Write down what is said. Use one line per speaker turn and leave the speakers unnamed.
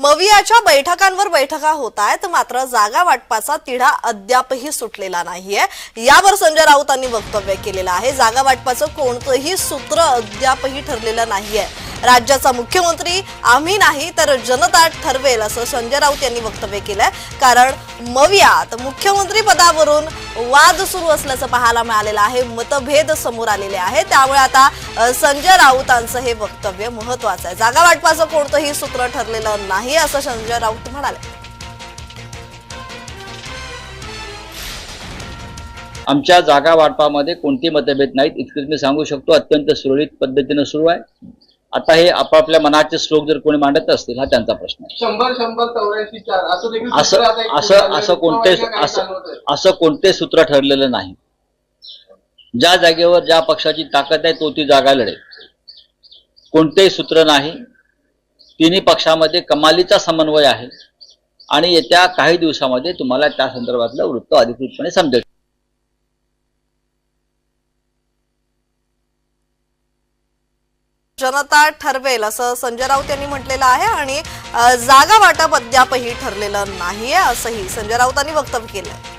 मवियाच्या बैठकांवर बैठका होत आहेत. मात्र जागा वाटपाचा तिढा अद्यापही सुटलेला नाहीये. यावर संजय राऊतांनी वक्तव्य केलेलं आहे. जागा वाटपाचं कोणतंही सूत्र अद्यापही ठरलेलं नाहीये. राज्याचा मुख्यमंत्री आम्ही नाही तर जनता ठरवेल असं संजय राऊत यांनी वक्तव्य केलंय. कारण मवियात मुख्यमंत्री पदावरून वाद सुरू असल्याचं पाहायला मिळालेलं आहे मतभेद समोर आलेले आहे त्यामुळे आता संजय राऊतांचं हे वक्तव्य महत्वाचं आहे. जागा वाटपाचं कोणतंही सूत्र ठरलेलं नाही असं संजय राऊत म्हणाले.
आमच्या जागा वाटपामध्ये कोणते मतभेद नाहीत इतकंच मी सांगू शकतो. अत्यंत सुरळीत पद्धतीनं सुरू आहे. आता हे आपापल्या मनाचे श्लोक जर कोणी मांडत असतील हा त्यांचा प्रश्न आहे.
शंभर शंभर चौऱ्याऐंशी चार. असं
असं असं कोणते. असं कोणते सूत्र ठरलेलं नाही. ज्या जागेवर ज्या पक्षाची ताकद आहे तो ती जागा लढेल. कोणतेही सूत्र नाही. तिन्ही पक्षामध्ये कमालीचा समन्वय आहे. आणि येत्या काही दिवसामध्ये तुम्हाला त्या संदर्भातलं वृत्त अधिकृतपणे समजेल.
जनता ठरवेल असं संजय राऊत यांनी म्हटलेलं आहे आणि जागा वाटप अद्यापही ठरलेलं नाहीये असंही संजय राऊतांनी वक्तव्य केलंय.